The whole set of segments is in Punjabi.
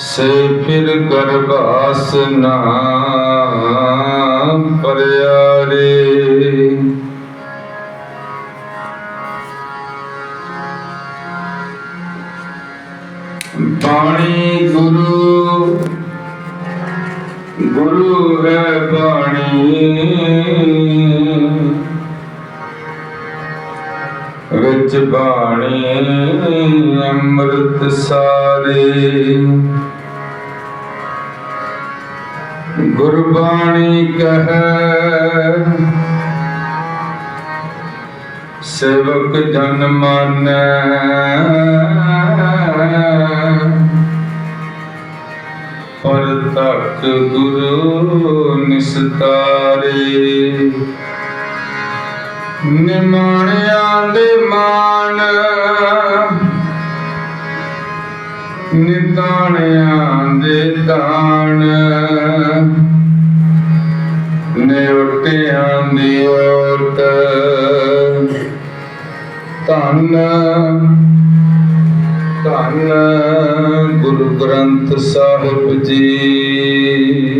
ਸੇ ਫਿਰ ਕਰ ਬਾਸਨਾ ਪਰਿਆਰੇ। ਬਾਣੀ ਗੁਰੂ ਗੁਰੂ ਹੈ ਬਾਣੀ। ਵਿੱਚ ਬਾਣੀ ਅੰਮ੍ਰਿਤ ਸਾਰੇ। ਗੁਰਬਾਣੀ ਕਹੈ, ਸੇਵਕ ਜਨ ਮਾਨੈ, ਪਰ ਤੱਕ ਗੁਰੂ ਨਿਸਤਾਰੇ। ਨਿਮਾਣਿਆਂ ਦੇ ਮਾਨ, ਨਿਤਾਣਿਆਂ ਦੇ ਤਾਣ ਦੀ ਓਟ ਧੰਨ ਧੰਨ ਗੁਰੂ ਗ੍ਰੰਥ ਸਾਹਿਬ ਜੀ।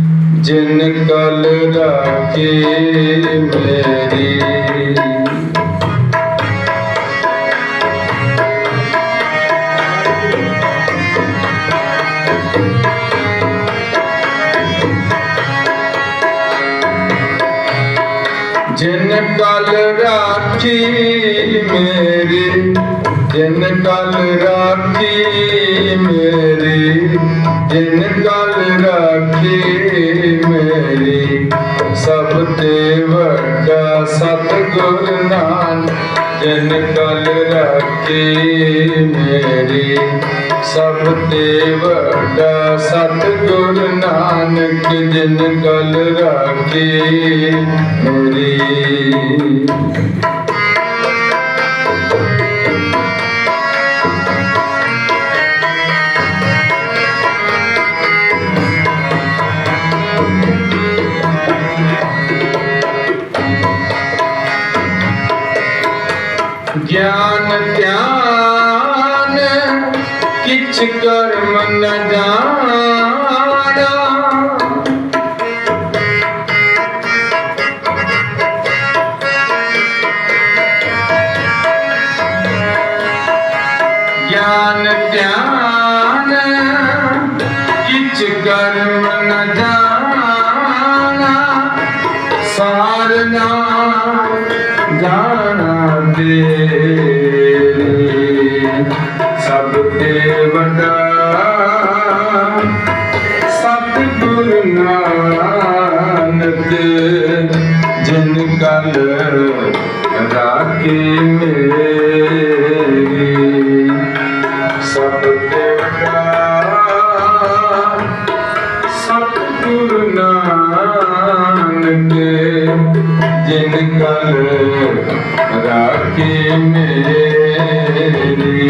ਜਿਨ ਕਲ ਰਾਖੀ ਮੇਰੀ। ਜਿਨ ਕਲ ਰਾਖੀ ਮੇਰੀ। ਜਿਨ ਕਲ ਰਾਖੀ ਮੇਰੀ। ਜਿਨ ਕਲ ਰਾਖੀ ਤੇ ਵੱਡਾ ਸਤਿਗੁਰ ਨਾਨਕ ਜਿਨ ਕਲ ਰਾਖੀ ਮੇਰੀ। ਸਭ ਤੇ ਵੱਡਾ ਸਤਿਗੁਰ ਨਾਨਕ, ਜਿਨ ਕਲ ਰਾਖੀ ਮੇਰੀ। ਗਿਆਨ ਧਿਆਨ ਕਿਛ ਕਰਮ ਨ ਜਾਣਾ। ਗਿਆਨ ਧਿਆਨ ਕਿਛ ਕਰਮ ਜਿਨ ਕਲ ਰਾਖੇ ਮੇਰੀ। ਸਭ ਤੇ ਵੱਡਾ ਸਤਿਗੁਰ ਨਾਨਕ ਜਿਨ ਕਲ ਰਾਖੇ ਮੇਰੀ।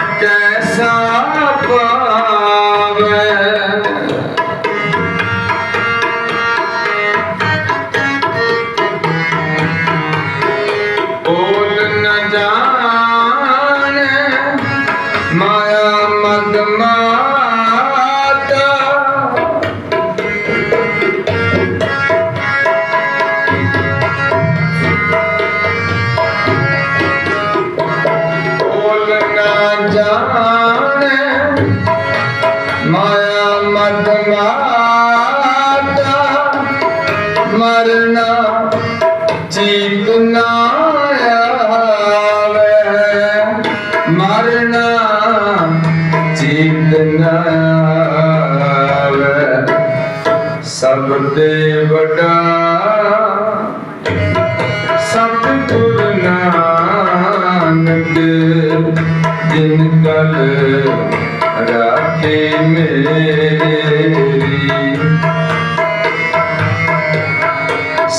ਚੀਤ ਨਾ ਆਵੇ ਮਰਨਾ ਚੀਤ ਨਾ ਆਵੇ। ਸਭ ਤੇ ਵੱਡਾ ਸਤਿਗੁਰ ਨਾਨਕ ਜਿਨ ਕਲ ਰਾਖੇ ਮੇਰੀ।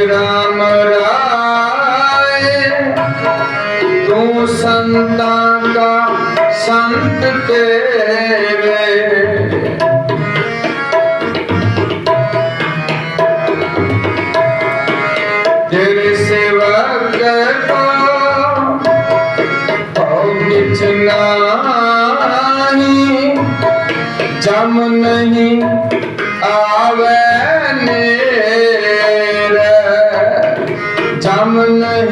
ਮੇਰੇ ਰਾਮ ਰਾਏ। ਤੂੰ ਸੰਤਾਂ ਦਾ ਸੰਤ ਤੇਰੇ। ਤੇਰੇ ਸੇਵਕ ਕੋ ਪਾਉ ਕਿਛ ਨਾਹੀ। ਜਮ ਨਹੀਂ ਆਵੇ ਨੇ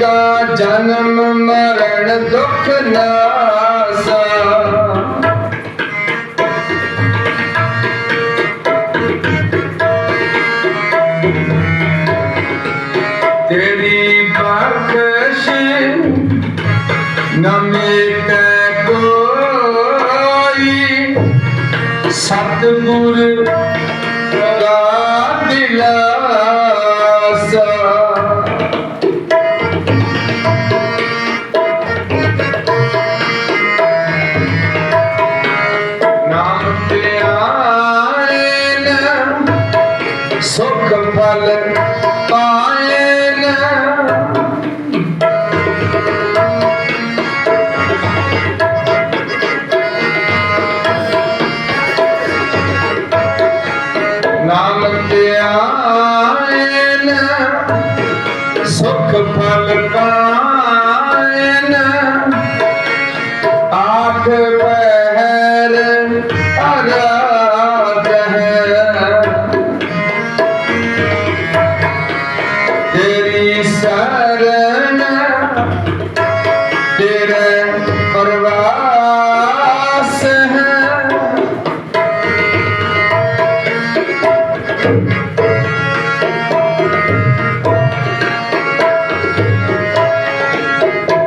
ਕਾ ਜਨਮ ਮਰਨ ਦੁਖ ਨਾਸਾ ਤੇਰੀ ਬਖਸ਼ ਨਮਿਤ ਕੋਈ। ਸਤਿਗੁਰ Kalpalan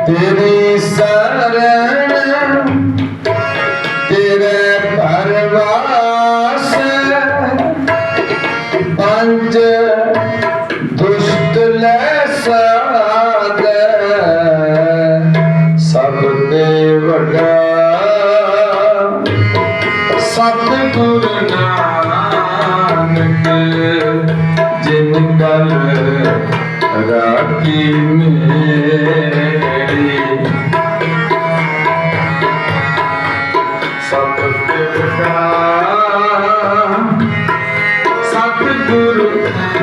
ਤੇਰੀ ਸ਼ਰਨ ਤੇਰੇ ਪਰਵਾਸ ਪੰਜ ਦੁਸ਼ਟ ਲੈ ਸਾਧ ਸਭ ਤੇ ਵੱਡਾ ਸਤਿਗੁਰ ਨਾਨਕ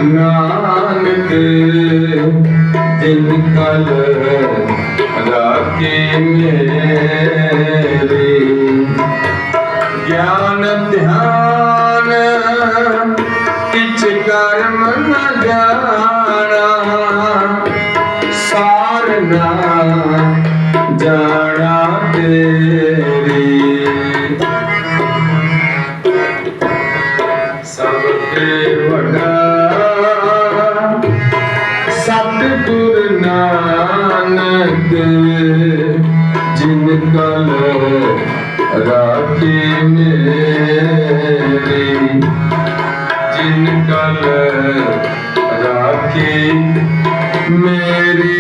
ਨਾਨਕ ਜਿਨ ਕਲ ਰਾਖੀ ਮੇਰੀ ਗਿਆਨ ਧਿਆਨ ਕਿਛ ਕਰਮ ਨ ਜਾਣਾ ਸਾਰਨਾ ਜਾਣਾ ਤੇਰੀ ਨਾਨਕ ਜਿਨ ਕਲ ਰਾਖੀ ਮੇਰੀ ਜਿਨ ਕਲ ਰਾਖੀ ਮੇਰੀ